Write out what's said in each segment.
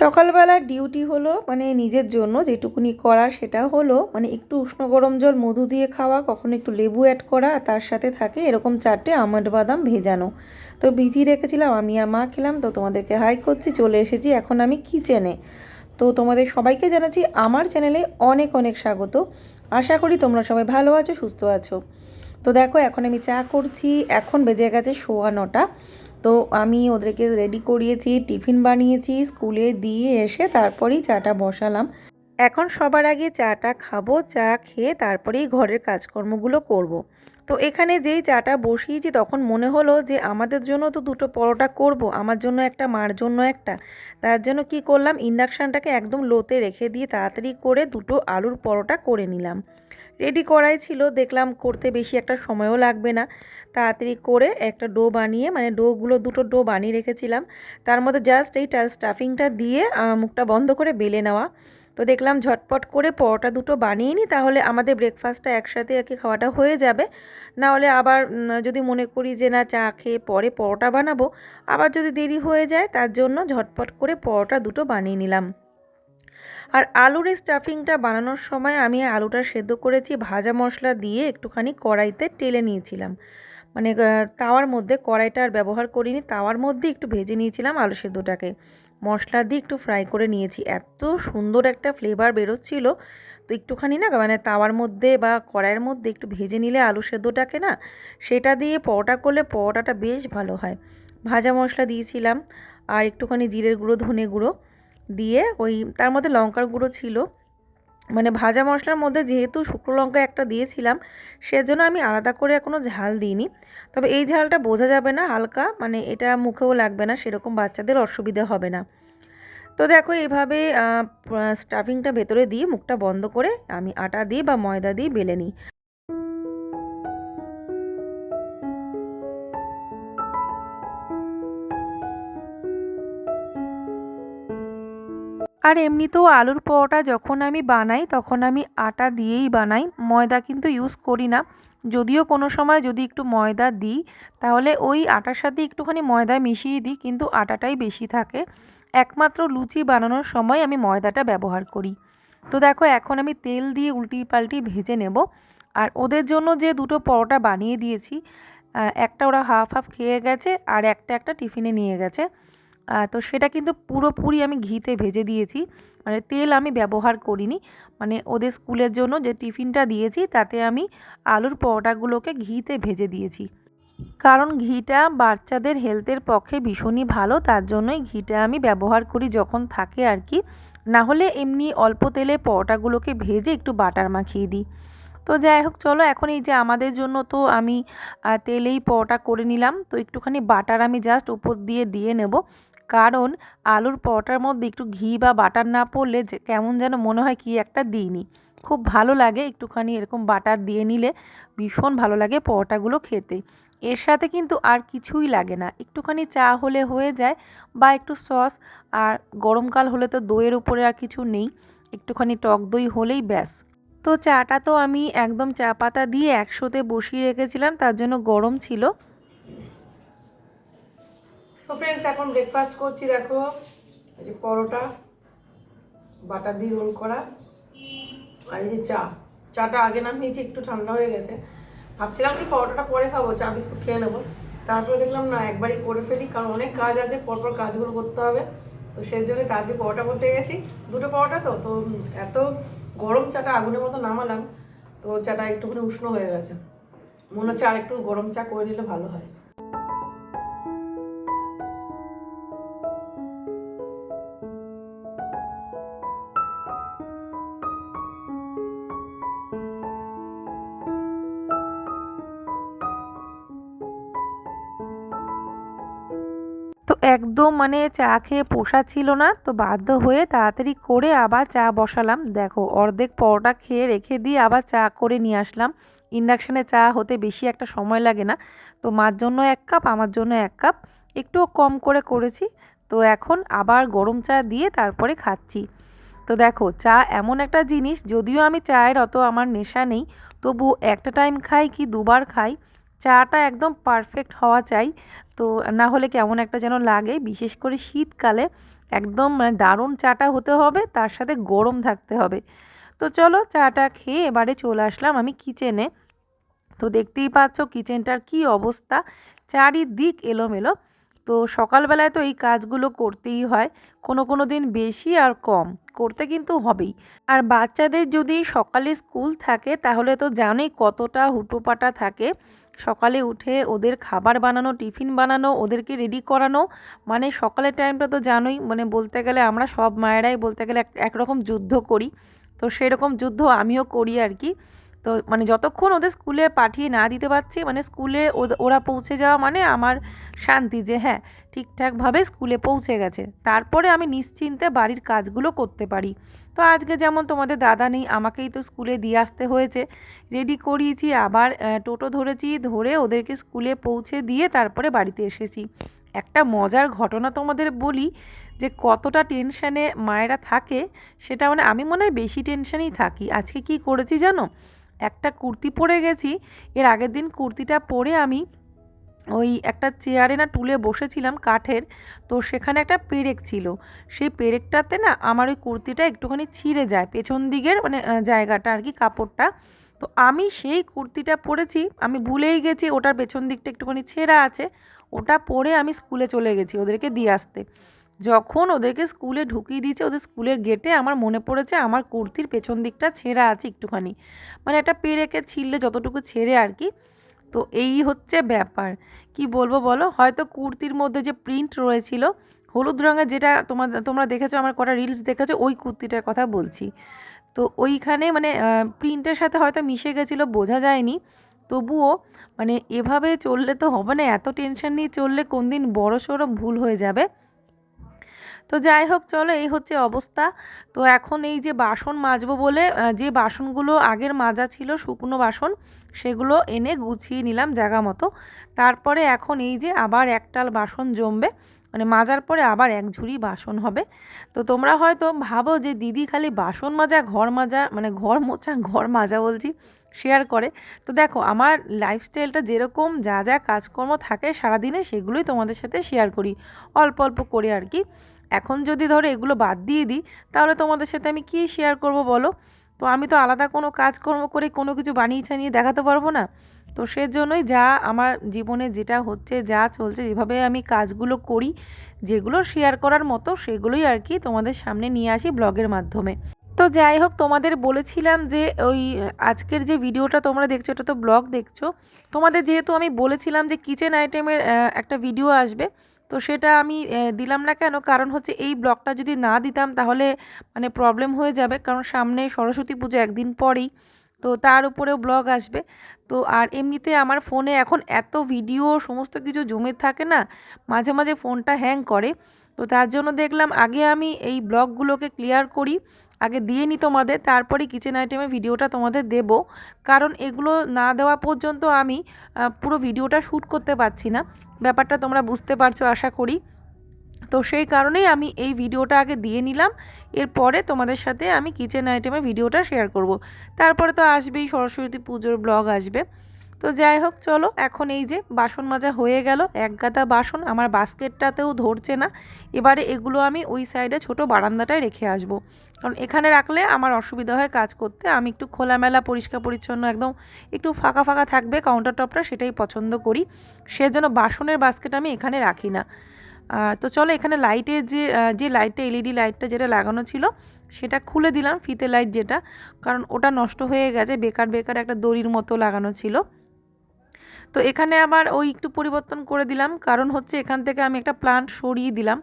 সকালবেলার ডিউটি হলো মানে নিজের জন্য যেটুকুনি করা সেটা হলো মানে একটু উষ্ণ গরম জল, মধু দিয়ে খাওয়া, কখনো একটু লেবু অ্যাড করা, আর তার সাথে থাকে এরকম চারটে আমন্ড বাদাম ভেজানো। তো ভিজিয়ে রেখেছিলাম, আমি আর মা খেলাম, তো তোমাদেরকে হাই করছি, চলে এসেছি এখন আমি কিচেনে তো তোমাদের সবাইকে জানাচ্ছি, আমার চ্যানেলে অনেক অনেক স্বাগত। আশা করি তোমরা সবাই ভালো আছো, সুস্থ আছো। তো দেখো, এখন আমি চা করছি, এখন বেজে গেছে সোয়া নটা। তো আমি ওদেরকে রেডি করিয়েছি, টিফিন বানিয়েছি, স্কুলে দিয়ে এসে তারপরেই চাটা বসালাম। এখন সবার আগে চাটা খাব, চা খেয়ে তারপরেই ঘরের কাজকর্মগুলো করব। তো এখানে যেই চাটা বসিয়েছি তখন মনে হলো যে আমাদের জন্য তো দুটো পরোটা করব, আমার জন্য একটা, মার জন্য একটা। তার জন্য কি করলাম, ইন্ডাকশানটাকে একদম লোতে রেখে দিয়ে তাড়াতাড়ি করে দুটো আলুর পরোটা করে নিলাম। রেডি করাই ছিল, দেখলাম করতে বেশি একটা সময়ও লাগবে না। তাড়াতাড়ি করে একটা ডো বানিয়ে মানে ডোগুলো, দুটো ডো বানিয়ে রেখেছিলাম। তার মধ্যে জাস্ট এই স্টাফিংটা দিয়ে মুখটা বন্ধ করে বেলে নেওয়া। তো দেখলাম ঝটপট করে পরোটা দুটো বানিয়ে নিই তাহলে আমাদের ব্রেকফাস্টটা একসাথে আর কি খাওয়াটা হয়ে যাবে। না হলে আবার যদি মনে করি যে না, চা খেয়ে পরে পরোটা বানাবো, আবার যদি দেরি হয়ে যায়, তার জন্য ঝটপট করে পরোটা দুটো বানিয়ে নিলাম। আর আলুর এই স্টাফিংটা বানানোর সময় আমি আলুটা সেদ্ধ করেছি, ভাজা মশলা দিয়ে একটুখানি কড়াইতে টেলে নিয়েছিলাম। মানে তাওয়ার মধ্যে কড়াইটা আর ব্যবহার করিনি, তাওয়ার মধ্যে একটু ভেজে নিয়েছিলাম আলু সেদ্ধটাকে। মশলা দিয়ে একটু ফ্রাই করে নিয়েছি, এত সুন্দর একটা ফ্লেভার বেরোচ্ছিল। তো একটুখানি না মানে তাওয়ার মধ্যে বা কড়াইয়ের মধ্যে একটু ভেজে নিলে আলু সেদ্ধটাকে না, সেটা দিয়ে পরোটা করলে পরোটাটা বেশ ভালো হয়। ভাজা মশলা দিয়েছিলাম, আর একটুখানি জিরের গুঁড়ো, ধনে গুঁড়ো। দিয়ে ওই তার মধ্যে লঙ্কার গুঁড়ো ছিল। মানে ভাজা মশলার মধ্যে যেহেতু শুকনো লঙ্কা একটা দিয়েছিলাম, সেজন্য আমি আলাদা করে কোনো ঝাল দিইনি। তবে এই ঝালটা বোঝা যাবে না হালকা মানে এটা মুখেও লাগবে না, সেরকম বাচ্চাদের অসুবিধা হবে না। তো দেখো এইভাবে স্টাফিংটা ভেতরে দিয়ে মুখটা বন্ধ করে আমি আটা দিয়ে বা ময়দা দিয়ে বেলে নিই। আর এমনিতেও আলুর পরোটা যখন আমি বানাই, তখন আমি আটা দিয়েই বানাই। ময়দা কিন্তু ইউজ করি না। যদিও কোনো সময় যদি একটু ময়দা দিই, তাহলে ওই আটার সাথে একটুখানি ময়দা মিশিয়ে দিই, কিন্তু আটাটাই বেশি থাকে। একমাত্র লুচি বানানোর সময় আমি ময়দাটা ব্যবহার করি। তো দেখো, এখন আমি তেল দিয়ে উল্টি পাল্টি ভেজে নেব। আর ওদের জন্য যে দুটো পরোটা বানিয়ে দিয়েছি একটা ওরা হাফ হাফ খেয়ে গেছে, আর একটা একটা টিফিনে নিয়ে গেছে। তো সেটা কিন্তু পুরোপুরি আমি ঘিতে ভেজে দিয়েছি। মানে তেল আমি ব্যবহার করিনি। মানে ওদের স্কুলের জন্য যে টিফিনটা দিয়েছি, তাতে আমি আলুর পরোটাগুলোকে ঘিতে ভেজে দিয়েছি। কারণ ঘিটা বাচ্চাদের হেলথের পক্ষে ভীষণই ভালো, তার জন্যই ঘিটা আমি ব্যবহার করি যখন থাকে আর কি। না হলে এমনি অল্প তেলে পরোটাগুলোকে ভেজে একটু বাটার মাখিয়ে দিই। তো যাই হোক, চলো এখন এই যে আমাদের জন্য তো আমি তেলেই পরোটা করে নিলাম। তো একটুখানি বাটার আমি জাস্ট উপর দিয়ে দিয়ে নেব। কারণ আলুর পরোটার মধ্যে একটু ঘি বা বাটার না পড়লে যে কেমন যেন মনে হয় কি একটা দিইনি। খুব ভালো লাগে একটুখানি এরকম বাটার দিয়ে নিলে, ভীষণ ভালো লাগে পরোটাগুলো খেতে। এর সাথে কিন্তু আর কিছুই লাগে না। একটুখানি চা হলে হয়ে যায় বা একটু সস, আর গরমকাল হলে তো দইয়ের উপরে আর কিছু নেই, একটুখানি টক দই হলেই ব্যাস। তো চাটা তো আমি একদম চা পাতা দিয়ে একশোতে বসিয়ে রেখেছিলাম, তার জন্য গরম ছিল। সো ফ্রেন্ডস এখন ব্রেকফাস্ট করছি, দেখো। এই যে পরোটা, বাটার দিয়ে রোল করা, আর এই যে চা। চাটা আগে নিয়েছি, একটু ঠান্ডা হয়ে গেছে। ভাবছিলাম কি পরোটাটা পরে খাব, চা, বিস্কুট খেয়ে নেব। তারপরে দেখলাম না, একবারই করে ফেলি, কারণ অনেক কাজ আছে, পরপর কাজগুলো করতে হবে। তো সেই জন্য তাড়াতাড়ি পরোটা করতে গেছি। দুটো পরোটা তো তো এত গরম চাটা আগুনের মতো নামালাম, তো চাটা একটুখানি উষ্ণ হয়ে গেছে। মনে হচ্ছে আর একটু গরম চা করে নিলে ভালো হয়। একদম মানে চা খেয়ে পোষা ছিল না, তো বাধ্য হয়ে তাড়াতাড়ি করে আবার চা বসালাম। দেখো, অর্ধেক পরোটা খেয়ে রেখে দিয়ে আবার চা করে নিয়ে আসলাম। ইন্ডাকশানে চা হতে বেশি একটা সময় লাগে না। তো মার জন্য এক কাপ, আমার জন্য এক কাপ। একটু কম করে করেছি। তো এখন আবার গরম চা দিয়ে তারপরে খাচ্ছি। তো দেখো, চা এমন একটা জিনিস, যদিও আমি চায়ের অত আমার নেশা নেই, তবু একটা টাইম খাই কি দুবার খাই। চাটা একদম পারফেক্ট হওয়া চাই। তো না হলে কেমন একটা যেন লাগে, বিশেষ করে শীতকালে একদম মানে দারুণ চাটা হতে হবে, তার সাথে গরম থাকতে হবে। তো চলো চাটা খেয়ে এবারে চলে আসলাম আমি কিচেনে তো দেখতেই পাচ্ছ কিচেনটার কি অবস্থা, চারিদিক এলোমেলো। তো সকালবেলায় তো এই কাজগুলো করতেই হয়, কোনো কোনো দিন বেশি আর কম, করতে কিন্তু হবেই। আর বাচ্চাদের যদি সকালে স্কুল থাকে, তাহলে তো জানোই কতটা হুটোপাটা থাকে। সকালে উঠে ওদের খাবার বানানো, টিফিন বানানো, ওদেরকে রেডি করানো মানে সকালের টাইমটা তো জানোই মানে বলতে গেলে আমরা সব মায়েরাই বলতে গেলে এক, একরকম যুদ্ধ করি। তো সেরকম যুদ্ধ আমিও করি আর কি। তো মানে যতক্ষণ ওদের স্কুলে পাঠিয়ে না দিতে পারছি মানে স্কুলে ওরা পৌঁছে যাওয়া মানে আমার শান্তি যে হ্যাঁ ঠিকঠাকভাবে স্কুলে পৌঁছে গেছে। তারপরে আমি নিশ্চিন্তে বাড়ির কাজগুলো করতে পারি। তো আজকে যেমন তোমাদের দাদা নেই, আমাকেই তো স্কুলে দিয়ে আসতে হয়েছে। রেডি করিয়েছি, আবার টোটো ধরেছি, ধরে ওদেরকে স্কুলে পৌঁছে দিয়ে তারপরে বাড়িতে এসেছি। একটা মজার ঘটনা তোমাদের বলি, যে কতটা টেনশানে মায়েরা থাকে, সেটা মানে আমি মনে হয় বেশি টেনশানেই থাকি। আজকে কি করেছি জানো? একটা কুর্তি পরে গেছি, এর আগের দিন কুর্তিটা পরে আমি ওই একটা চেয়ারে না টুলে বসেছিলাম কাঠের, তো সেখানে একটা পেরেক ছিল। সেই পেরেকটাতে না আমার ওই কুর্তিটা একটুখানি ছিঁড়ে যায়, পেছন দিকের মানে জায়গাটা আর কি কাপড়টা। তো আমি সেই কুর্তিটা পরেছি, আমি ভুলেই গেছি ওটার পেছন দিকটা একটুখানি ছেঁড়া আছে, ওটা পরে আমি স্কুলে চলে গেছি ওদেরকে দিয়ে আসতে। যখন ওদেরকে স্কুলে ঢুকিয়ে দিয়েছে, ওদের স্কুলের গেটে আমার মনে পড়েছে আমার কুর্তির পেছন দিকটা ছেঁড়া আছে একটুখানি। মানে একটা পেরেকে ছিঁড়লে যতটুকু ছেড়ে আর কি তো এই হচ্ছে ব্যাপার। কি বলব বলো? হয়তো কুর্তির মধ্যে যে প্রিন্ট রয়েছিল, হলুদ রঙের যেটা তোমার তোমরা দেখেছ, আমার কটা রিলস দেখেছ, ওই কুর্তিটার কথা বলছি। তো ওইখানে মানে প্রিন্টের সাথে হয়তো মিশে গেছিল, বোঝা যায়নি। তবুও মানে এভাবে চললে তো হবে না, এত টেনশন নিয়ে চললে কোন দিন বড় সড়ো ভুল হয়ে যাবে। তো যাই হোক, চলো এই হচ্ছে অবস্থা। তো এখন এই যে বাসন মাজবো বলে যে বাসনগুলো আগের মাজা ছিল, শুকনো বাসন সেগুলো এনে গুছিয়ে নিলাম জায়গা মতো। তারপরে এখন এই যে আবার একটাল বাসন জমবে মানে মাজার পরে আবার এক ঝুড়ি বাসন হবে। তো তোমরা হয়তো ভাবো যে দিদি খালি বাসন মাজা, ঘর মাজা মানে ঘর মোছা, ঘর মাজা বলছি শেয়ার করে। তো দেখো, আমার লাইফস্টাইলটা যেরকম যা যা কাজকর্ম থাকে সারাদিনে সেগুলোই তোমাদের সাথে শেয়ার করি, অল্প অল্প করে আর কি। এখন যদি ধরো এগুলো বাদ দিয়ে দিই, তাহলে তোমাদের সাথে আমি কী শেয়ার করব বলো? তো আমি তো আলাদা কোনো কাজকর্ম করে কোনো কিছু বানিয়ে ছানিয়ে দেখাতে পারব না। তো সেজন্যই যা আমার জীবনে যেটা হচ্ছে, যা চলছে, যেভাবে আমি কাজগুলো করি, যেগুলো শেয়ার করার মতো, সেগুলোই আর কি তোমাদের সামনে নিয়ে আসি ব্লগের মাধ্যমে। তো যাই হোক, তোমাদের বলেছিলাম যে ওই আজকের যে ভিডিওটা তোমরা দেখছ ওটা তো ব্লগ দেখছ। তোমাদের যেহেতু আমি বলেছিলাম যে কিচেন আইটেমের একটা ভিডিও আসবে তো সেটা আমি দিলাম না কেন? কারণ হচ্ছে এই ব্লগটা যদি না দিতাম তাহলে মানে প্রবলেম হয়ে যাবে। কারণ সামনে সরস্বতী পুজো একদিন পরেই, তো তার উপরেও ব্লগ আসবে। তো আর এমনিতে আমার ফোনে এখন এত ভিডিও সমস্ত কিছু জমে থাকে না, মাঝে মাঝে ফোনটা হ্যাং করে। তো তার জন্য দেখলাম আগে আমি এই ব্লগগুলোকে ক্লিয়ার করি, আগে দিয়ে নিই তোমাদের, তারপরে কিচেন আইটেমে ভিডিওটা তোমাদের দেব। কারণ এগুলো না দেওয়া পর্যন্ত আমি পুরো ভিডিওটা শ্যুট করতে পারছি না। ব্যাপারটা তোমরা বুঝতে পারছ, আশা করি। তো সেই কারণেই আমি এই ভিডিওটা আগে দিয়ে নিলাম। এরপরে তোমাদের সাথে আমি কিচেন আইটেমের ভিডিওটা শেয়ার করব। তারপরে তো আসবেই, সরস্বতী পুজোর ব্লগ আসবে। তো যাই হোক, চলো। এখন এই যে বাসন মাজা হয়ে গেল, এক গাদা বাসন। আমার বাস্কেটটাতেও ধরছে না। এবারে এগুলো আমি ওই সাইডে ছোট বারান্দাটায় রেখে আসব। কারণ এখানে রাখলে আমার অসুবিধা হয় কাজ করতে। আমি একটু খোলামেলা, পরিষ্কার, পরিচ্ছন্ন, একদম একটু ফাঁকা ফাঁকা থাকবে কাউন্টার টপটা সেটাই পছন্দ করি। সেজন্য বাসনের বাস্কেট আমি এখানে রাখি না। তো চলো এখানে লাইটের যে যে লাইটটা এলইডি লাইটটা যেটা লাগানো ছিল, সেটা খুলে দিলাম, ফিতে লাইট যেটা। কারণ ওটা নষ্ট হয়ে গেছে, বেকার বেকার একটা দড়ির মতো লাগানো ছিল। তো এখানে আবার ওই একটু পরিবর্তন করে দিলাম। কারণ হচ্ছে এখান থেকে আমি একটা প্লান্ট সরিয়ে দিলাম।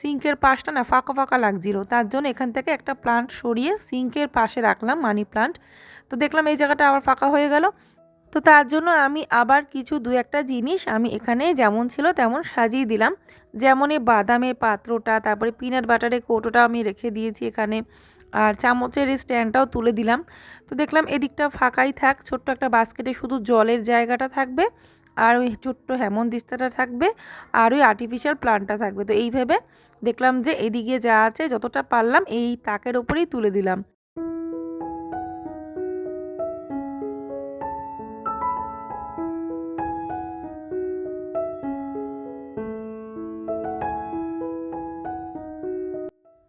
সিঙ্কের পাশটা না ফাঁকা ফাঁকা লাগছিল। তার জন্য এখান থেকে একটা প্লান্ট সরিয়ে সিঙ্কের পাশে রাখলাম মানি প্লান্ট তো দেখলাম এই জায়গাটা আবার ফাঁকা হয়ে গেল। তো তার জন্য আমি আবার কিছু দু একটা জিনিস আমি এখানে যেমন ছিল তেমন সাজিয়ে দিলাম। যেমন এই বাদামের পাত্রটা, তারপরে পিনাট বাটারের কৌটোটা আমি রেখে দিয়েছি এখানে। আর চামচের এই স্ট্যান্ডটাও তুলে দিলাম। তো দেখলাম এদিকটা ফাঁকাই থাক, ছোট্ট একটা বাস্কেটে শুধু জলের জায়গাটা থাকবে আর ওই ছোট্ট হেমন্দিস্তাটা থাকবে আর ওই আর্টিফিশিয়াল প্লান্টটা থাকবে। তো এইভাবে দেখলাম যে এদিকে যা আছে যতটা পারলাম এই তাকের ওপরেই তুলে দিলাম।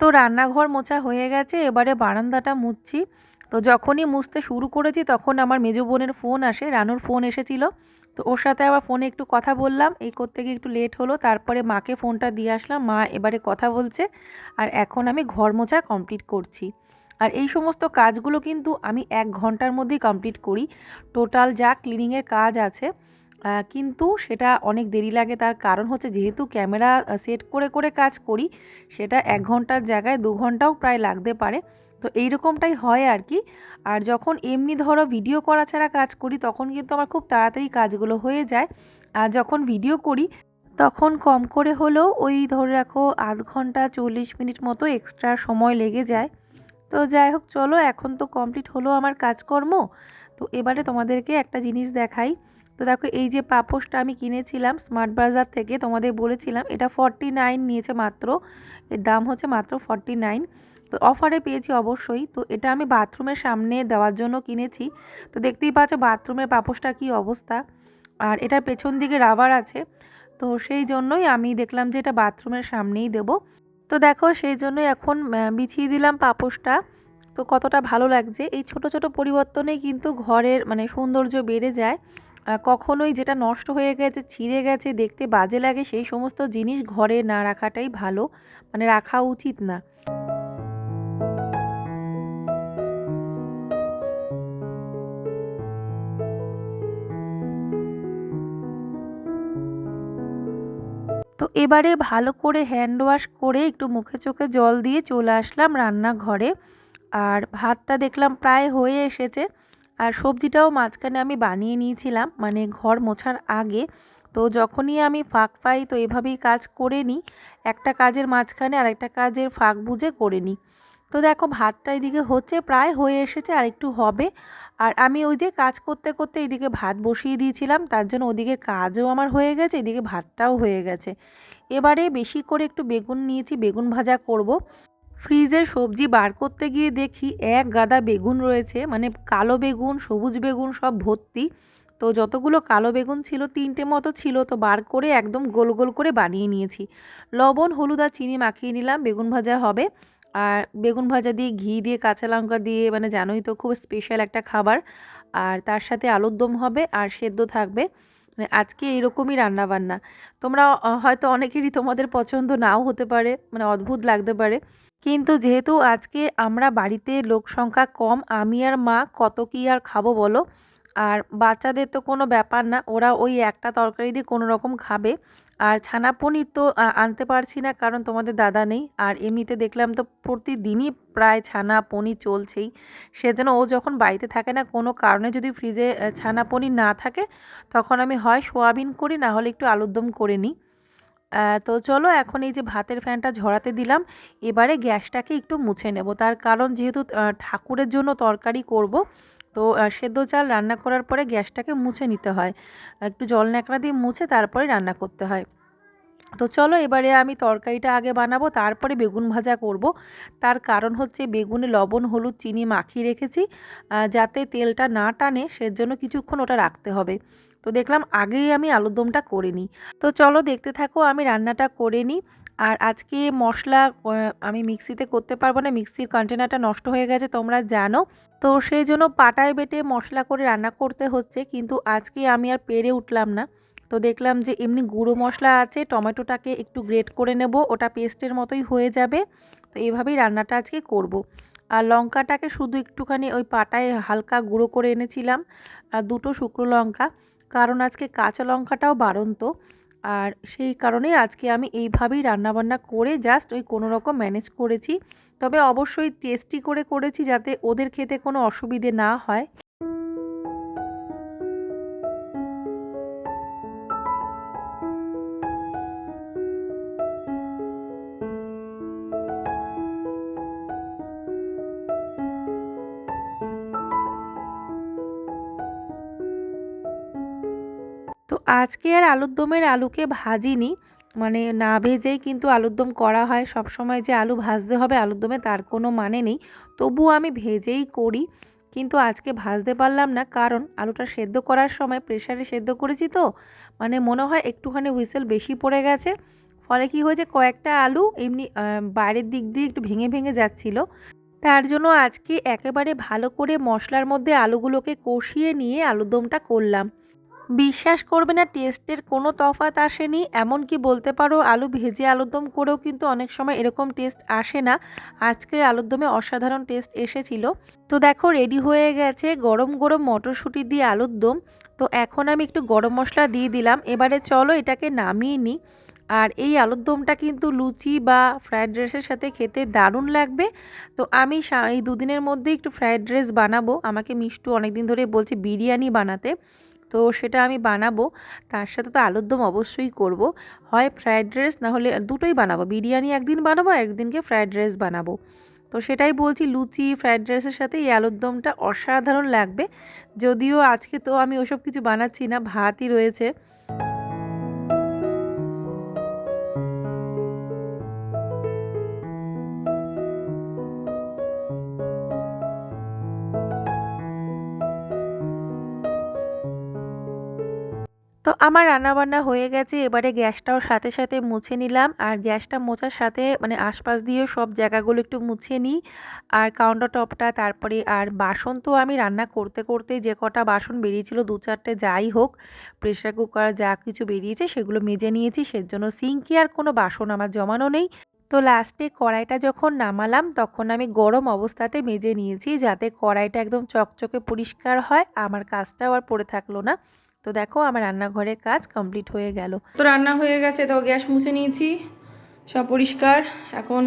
তো রান্নাঘর মোছা হয়ে গেছে, এবারে বারান্দাটা মুছছি। তো যখনই মুছতে শুরু করেছি তখন আমার মেজো বোনের ফোন আসে, রানুর ফোন এসেছিল। তো ওর সাথে আবার ফোনে একটু কথা বললাম, এই করতে গিয়ে একটু লেট হলো, তারপরে মাকে ফোনটা দিয়ে আসলাম, মা এবারে কথা বলছে, আর এখন আমি ঘর মোছা কমপ্লিট করছি। আর এই সমস্ত কাজগুলো কিন্তু আমি এক ঘণ্টার মধ্যেই কমপ্লিট করি। টোটাল যা ক্লিনিংয়ের কাজ আছে কিন্তু সেটা অনেক দেরি লাগে। তার কারণ হচ্ছে যেহেতু ক্যামেরা সেট করে করে কাজ করি, সেটা এক ঘণ্টার জায়গায় দু ঘন্টাও প্রায় লাগতে পারে। তো এইরকমটাই হয় আর কি। আর যখন এমনি ধরো ভিডিও করা ছাড়া কাজ করি, তখন কিন্তু আমার খুব তাড়াতাড়ি কাজগুলো হয়ে যায়। আর যখন ভিডিও করি, তখন কম করে হলেও ওই ধরে রাখো আধ ঘণ্টা, চল্লিশ মিনিট মতো এক্সট্রা সময় লেগে যায়। তো যাই হোক, চলো এখন তো কমপ্লিট হলো আমার কাজকর্ম। তো এবারে তোমাদেরকে একটা জিনিস দেখাই। তো দেখো, এই যে পাপোশটা আমি কিনেছিলাম স্মার্ট বাজার থেকে, তোমাদের বলেছিলাম, এটা ফর্টি নাইন নিয়েছে মাত্র। এর দাম হচ্ছে মাত্র ফর্টি নাইন তো অফারে পেয়েছি অবশ্যই। তো এটা আমি বাথরুমের সামনে দেওয়ার জন্য কিনেছি। তো দেখতেই পাচ্ছ বাথরুমের পাপোশটা কি অবস্থা। আর এটার পেছন দিকে রাবার আছে। তো সেই জন্যই আমি দেখলাম যে এটা বাথরুমের সামনেই দেব। তো দেখো, সেই জন্যই এখন বিছিয়ে দিলাম পাপোশটা। তো কতটা ভালো লাগছে। এই ছোট ছোট পরিবর্তনে কিন্তু ঘরের মানে সৌন্দর্য বেড়ে যায়। কখনোই যেটা নষ্ট হয়ে গেছে, ছিঁড়ে গেছে, দেখতে বাজে লাগে, সেই সমস্ত জিনিস ঘরে না রাখাটাই ভালো। মানে রাখা উচিত না। তো এবারে ভালো করে হ্যান্ড ওয়াশ করে একটু মুখে চোখে জল দিয়ে চলে আসলাম রান্নাঘরে। আর ভাতটা দেখলাম প্রায় হয়ে এসেছে। আর সবজিটাও মাঝখানে আমি বানিয়ে নিয়েছিলাম মানে ঘর মোছার আগে। তো যখনই আমি ফাঁক পাই, তো এভাবেই কাজ করে নিই। একটা কাজের মাঝখানে আরেকটা কাজের ফাঁক বুঝে করে নিই। তো দেখো, ভাতটা এদিকে হচ্ছে, প্রায় হয়ে এসেছে, আর একটু হবে। আর আমি ওই যে কাজ করতে করতে এদিকে ভাত বসিয়ে দিয়েছিলাম, তার জন্য ওদিকের কাজও আমার হয়ে গেছে, এদিকে ভাতটাও হয়ে গেছে। এবারে বেশি করে একটু বেগুন নিয়েছি, বেগুন ভাজা করব। ফ্রিজের সবজি বার করতে গিয়ে দেখি এক গাদা বেগুন রয়েছে মানে কালো বেগুন, সবুজ বেগুন সব ভর্তি। তো যতগুলো কালো বেগুন ছিল, তিনটে মতো ছিল, তো বার করে একদম গোল গোল করে বানিয়ে নিয়েছি। লবণ, হলুদ আর চিনি মাখিয়ে নিলাম, বেগুন ভাজা হবে। আর বেগুন ভাজা দিয়ে ঘি দিয়ে, কাঁচা লঙ্কা দিয়ে মানে জানোই তো খুব স্পেশাল একটা খাবার। আর তার সাথে আলুর দম হবে আর সেদ্ধ থাকবে। মানে আজকে এইরকমই রান্না বান্না তোমরা হয়তো অনেকেরই তোমাদের পছন্দ নাও হতে পারে মানে অদ্ভুত লাগতে পারে। কিন্তু যেহেতু আজকে আমরা বাড়িতে লোক সংখ্যা কম, আমি আর মা কত কি আর খাব বলো? আর বাচ্চাদের তো কোনো ব্যাপার না, ওরা ওই একটা তরকারি দিয়ে কোনো রকম খাবে। আর ছানা পনির তো আনতে পারছি না, কারণ তোমাদের দাদা নেই। আর এমনিতে দেখলাম তো প্রতিদিনই প্রায় ছানা পনির চলছেই। সেজন্য ও যখন বাড়িতে থাকে না, কোনো কারণে যদি ফ্রিজে ছানা পনির না থাকে, তখন আমি হয় সোয়াবিন করি, না হলে একটু আলুর দম করে নিই। তো চলো এখন এই যে ভাতের ফ্যানটা ঝরাতে দিলাম। এবারে গ্যাসটাকে একটু মুছে নেব। তার কারণ যেহেতু ঠাকুরের জন্য তরকারি করব, তো সেদ্ধ চাল রান্না করার পরে গ্যাসটাকে মুছে নিতে হয়। একটু জল ন্যাকড়া দিয়ে মুছে তারপরে রান্না করতে হয়। তো চলো এবারে আমি তরকারিটা আগে বানাবো, তারপরে বেগুন ভাজা করব। তার কারণ হচ্ছে বেগুনে লবণ, হলুদ, চিনি মাখিয়ে রেখেছি। যাতে তেলটা না টানে, সেজন্য কিছুক্ষণ ওটা রাখতে হবে। তো দেখলাম আগেই আমি আলুর দমটা করে নিই। তো চলো দেখতে থাকো আমি রান্নাটা করে নিই। আর আজকে মশলা আমি মিক্সিতে করতে পারব না, মিক্সির কন্টেনারটা নষ্ট হয়ে গেছে তোমরা জানো। তো সেই জন্য পাটায় বেটে মশলা করে রান্না করতে হচ্ছে, কিন্তু আজকে আমি আর পেরে উঠলাম না। তো দেখলাম যে এমনি গুঁড়ো মশলা আছে, টমেটোটাকে একটু গ্রেট করে নেব, ওটা পেস্টের মতোই হয়ে যাবে। তো এভাবেই রান্নাটা আজকে করব। আর লঙ্কাটাকে শুধু একটুখানি ওই পাটায় হালকা গুঁড়ো করে এনেছিলাম আর দুটো শুকনো লঙ্কা। কারণ আজকে কাঁচা লঙ্কাটাও বাড়ন্ত। আর সেই কারণেই আজকে আমি এইভাবেই রান্নাবান্না করে জাস্ট ওই কোনো রকম ম্যানেজ করেছি। তবে অবশ্যই টেস্টি করে করেছি যাতে ওদের খেতে কোনো অসুবিধে না হয়। আজকে আর আলুর দমের আলুকে ভাজিনি। মানে না ভেজেই কিন্তু আলুর দম করা হয়। সব সময় যে আলু ভাজতে হবে আলুর দমে তার কোনো মানে নেই। তবুও আমি ভেজেই করি। কিন্তু আজকে ভাজতে পারলাম না। কারণ আলুটা সেদ্ধ করার সময় প্রেশারে সেদ্ধ করেছি তো। মানে মনে হয় একটুখানি হুইসেল বেশি পড়ে গেছে। ফলে কি হয়েছে? কয়েকটা আলু এমনি বাইরের দিক দিয়ে একটু ভেঙে ভেঙে যাচ্ছিল। তার জন্য আজকে একেবারে ভালো করে মশলার মধ্যে আলুগুলোকে কষিয়ে নিয়ে আলুর দমটা করলাম। বিশ্বাস করবে না, টেস্টের কোনো তফাৎ আসেনি, এমনকি বলতে পারো আলু ভেজে আলুরদম করেও কিন্তু অনেক সময় এরকম টেস্ট আসে না। আজকের আলুরদমে অসাধারণ টেস্ট এসেছিল। তো দেখো, রেডি হয়ে গেছে গরম গরম মটরশুঁটি দিয়ে আলুর দম। তো এখন আমি একটু গরম মশলা দিয়ে দিলাম। এবারে চলো এটাকে নামিয়ে নিই। আর এই আলুর দমটা কিন্তু লুচি বা ফ্রায়েড রাইসের সাথে খেতে দারুণ লাগবে। তো আমি এই দুদিনের মধ্যে একটু ফ্রায়েড রাইস বানাবো। আমাকে মিষ্টু অনেকদিন ধরে বলছে বিরিয়ানি বানাতে। তো সেটা আমি বানাবো। তার সাথে তো আলুর দম অবশ্যই করব। হয় ফ্রায়েড রাইস না হলে দুটোই বানাবো। বিরিয়ানি একদিন বানাবো একদিনকে ফ্রায়েড রাইস বানাবো। তো সেটাই বলছি, লুচি ফ্রায়েড রাইসের সাথে এই আলুর দমটা অসাধারণ লাগবে। যদিও আজকে তো আমি ওসব কিছু বানাচ্ছি না, ভাতই রয়েছে। তো আমার রান্নাবান্না হয়ে গেছে, এবারে গ্যাসটাও সাথে সাথে মুছে নিলাম। আর গ্যাসটা মোছার সাথে মানে আশপাশ দিয়েও সব জায়গাগুলো একটু মুছে নিই। আর কাউন্টার টপটা তারপরে আর বাসন তো আমি রান্না করতে করতে যে কটা বাসন বেরিয়েছিল, দু চারটে যাই হোক প্রেশার কুকার যা কিছু বেরিয়েছে সেগুলো মেজে নিয়েছি, সেজন্য সিঙ্কি আর কোনো বাসন আমার জমানো নেই। তো লাস্টে কড়াইটা যখন নামালাম, তখন আমি গরম অবস্থাতে মেজে নিয়েছি, যাতে কড়াইটা একদম চকচকে পরিষ্কার হয়, আমার কাজটাও আর পড়ে থাকল না। তো দেখো আমার রান্নাঘরের কাজ কমপ্লিট হয়ে গেল। তো রান্না হয়ে গেছে তো গ্যাস মুছে নিয়েছি, সব পরিষ্কার। এখন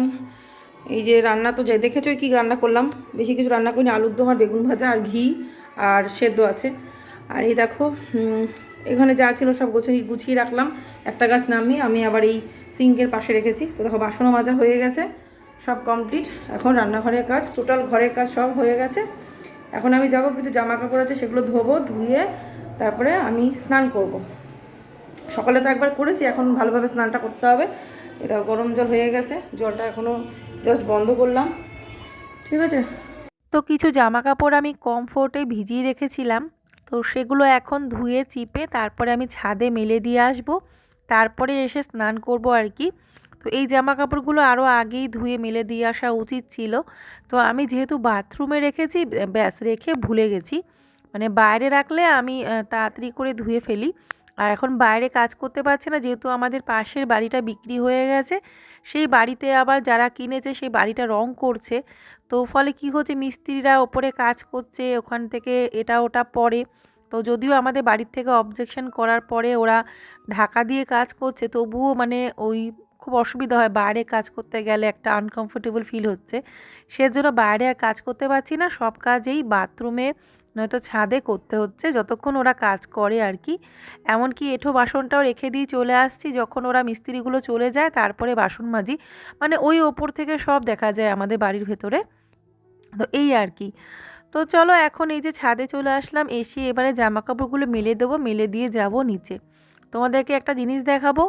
এই যে রান্না তো যাই দেখেছ কি রান্না করলাম? বেশি কিছু রান্না করিনি, আলুর দম আর বেগুন ভাজা আর ঘি আর সেদ্ধ আছে। আর এই দেখো এখানে যা ছিল সব গুছিয়ে গুছিয়ে রাখলাম। একটা গাছ নামিয়ে আমি আবার এই সিঙ্কের পাশে রেখেছি। তো দেখো বাসনও মাজা হয়ে গেছে, সব কমপ্লিট। এখন রান্নাঘরের কাজ, টোটাল ঘরের কাজ সব হয়ে গেছে। এখন আমি যাব কিছু জামা কাপড় আছে সেগুলো ধোবো, ধুয়ে তারপরে আমি স্নান করব। সকালে তো একবার করেছি, এখন ভালোভাবে স্নানটা করতে হবে। এটা গরম জল হয়ে গেছে, জলটা এখনও জাস্ট বন্ধ করলাম। ঠিক আছে? তো কিছু জামা কাপড় আমি কমফোর্টে ভিজিয়ে রেখেছিলাম। তো সেগুলো এখন ধুয়ে, চিপে তারপরে আমি ছাদে মেলে দিয়ে আসব। তারপরে এসে স্নান করব আর কি। তো এই জামা কাপড়গুলো আরও আগেই ধুয়ে মেলে দিয়ে আসা উচিত ছিল। তো আমি যেহেতু বাথরুমে রেখেছি, ব্যাস রেখে ভুলে গেছি। মানে বাইরে রাখলে আমি তাড়াতাড়ি করে ধুয়ে ফেলি। আর এখন বাইরে কাজ করতে পারছে না, যেহেতু আমাদের পাশের বাড়িটা বিক্রি হয়ে গেছে। সেই বাড়িতে আবার যারা কিনেছে, সেই বাড়িটা রং করছে। তো ফলে কি হচ্ছে, মিস্ত্রিরা ওপরে কাজ করছে, ওখান থেকে এটা ওটা পড়ে তো যদিও আমাদের বাড়ির থেকে অবজেকশন করার পরে ওরা ঢাকা দিয়ে কাজ করছে, তবুও মানে ওই খুব অসুবিধা হয়, বাইরে কাজ করতে গেলে একটা আনকমফোর্টেবল ফিল হচ্ছে। সেজন্য বাইরে আর কাজ করতে পারছি না, সব কাজেই বাথরুমে নয়তো ছাদে করতে হচ্ছে, যতক্ষণ ওরা কাজ করে আর কি। এমনকি এঁঠো বাসনটাও রেখে দিয়ে চলে আসছি, যখন ওরা মিস্ত্রিগুলো চলে যায়, তারপরে বাসন মাজি। মানে ওই ওপর থেকে সব দেখা যায় আমাদের বাড়ির ভেতরে। তো এই আর কি। তো চলো এখন এই যে ছাদে চলে আসলাম, এসে এবারে জামা কাপড়গুলো মেলে দেবো, মেলে দিয়ে যাব নিচে। তোমাদেরকে একটা জিনিস দেখাবো,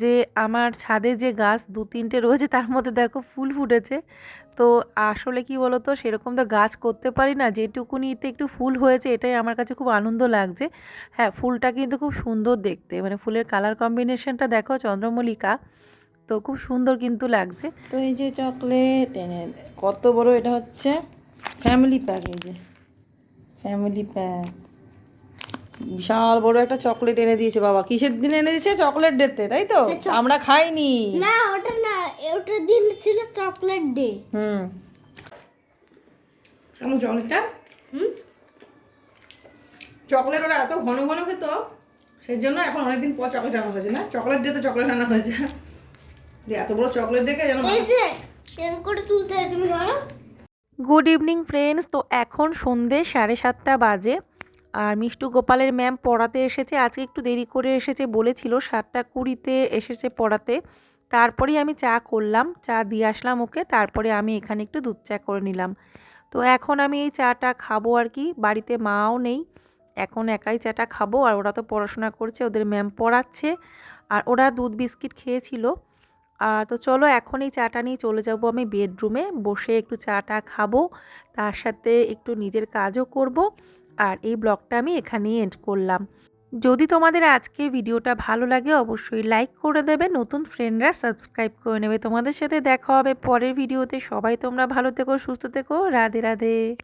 যে আমার ছাদে যে গাছ দু তিনটে রয়েছে, তার মধ্যে দেখো ফুল ফুটেছে। তো আসলে কি বলো তো সেরকম তো গাছ করতে পারি না, যেটুকুনিতে একটু ফুল হয়েছে, এটাই আমার কাছে খুব আনন্দ লাগছে। হ্যাঁ ফুলটা কিন্তু খুব সুন্দর দেখতে মানে ফুলের কালার কম্বিনেশনটা দেখো চন্দ্রমল্লিকা, তো খুব সুন্দর কিন্তু লাগছে। তো এই যে চকলেট এনে কত বড় এটা হচ্ছে? ফ্যামিলি প্যাক এই যে ফ্যামিলি প্যাক বিশাল বড় একটা চকলেট এনে দিয়েছে বাবা। কিসের দিন এনে দিয়েছে? চকলেট ডেতে তাই তো? আমরা খাইনি। না ওটা না ওটা দিন ছিল চকলেট ডে হুম। কেমন চকলেটটা হুম? চকলেট ওরা এত ঘন ঘন খেত সেই জন্য এখন অনেকদিন পর চকলেট আনা হয়েছে না? চকলেট ডেতে চকলেট আনা হয়েছে। দিয়ে এত বড় চকলেট দেখে যেন এই যে কেমন করে তুলতে তুমি ধরো। গুড ইভিনিং ফ্রেন্ডস তো এখন সন্ধে সাড়ে সাতটা বাজে। আর মিষ্টু গোপালের ম্যাম পড়াতে এসেছে, আজকে একটু দেরি করে এসেছে বলেছিল, সাতটা কুড়িতে এসেছে পড়াতে। তারপরেই আমি চা করলাম, চা দিয়ে আসলাম ওকে, তারপরে আমি এখানে একটু দুধ চা করে নিলাম। তো এখন আমি এই চাটা খাব আর কি, বাড়িতে মাও নেই, এখন একাই চাটা খাব, আর ওরা তো পড়াশোনা করছে, ওদের ম্যাম পড়াচ্ছে, আর ওরা দুধ বিস্কিট খেয়েছিল। আর তো চলো এখন এই চাটা নিয়ে চলে যাব আমি বেডরুমে বসে একটু চাটা খাব, তার সাথে একটু নিজের কাজও করব আর এই ব্লগটা আমি এখানেই এন্ড করলাম। যদি তোমাদের আজকে ভিডিওটা ভালো লাগে, অবশ্যই লাইক করে দেবে। নতুন ফ্রেন্ডরা সাবস্ক্রাইব করে নেবে। তোমাদের সাথে দেখা হবে পরের ভিডিওতে। সবাই তোমরা ভালো থেকো, সুস্থ থেকো। রাধে রাধে।